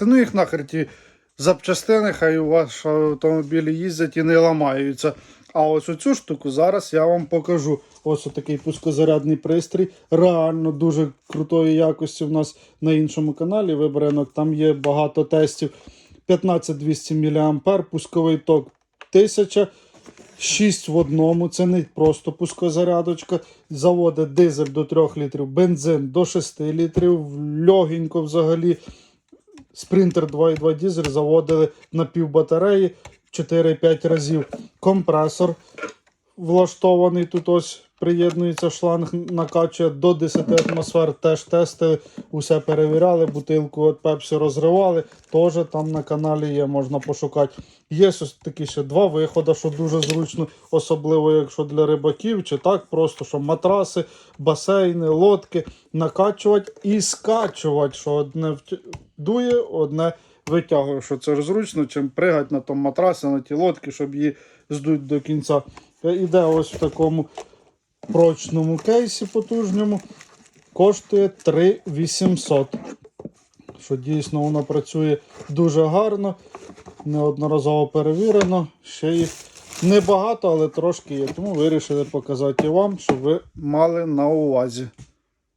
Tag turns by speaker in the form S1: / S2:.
S1: Та ну їх нахер ті запчастини, хай у ваші автомобілі їздять і не ламаються. А ось оцю штуку зараз я вам покажу. Ось такий пускозарядний пристрій. Реально дуже крутої якості в нас на іншому каналі. Вибранок. Там є багато тестів. 15200 мА, пусковий ток 1000. 6 в одному, це не просто пускозарядочка. Заводить дизель до 3 літрів, бензин до 6 літрів, льогенько взагалі. Спринтер 2.2 дізель заводили на півбатареї 4-5 разів. Компресор влаштований тут ось приєднується шланг, накачує до 10 атмосфер. Теж тестили, усе перевіряли, бутилку від Пепсі розривали. Теж там на каналі є, можна пошукати. Є ось такі ще два виходи, що дуже зручно, особливо якщо для рибаків, чи так, просто що матраси, басейни, лодки накачувати і скачувати, що одне дує, одне витягує. Що це ж зручно, чим пригати на тому матрасі, на ті лодки, щоб її здуть до кінця. Іде ось в такому прочному кейсі потужному. Коштує 3800. Що дійсно воно працює дуже гарно, неодноразово перевірено. Ще їх небагато, але трошки є. Тому вирішили показати вам, щоб ви мали на увазі.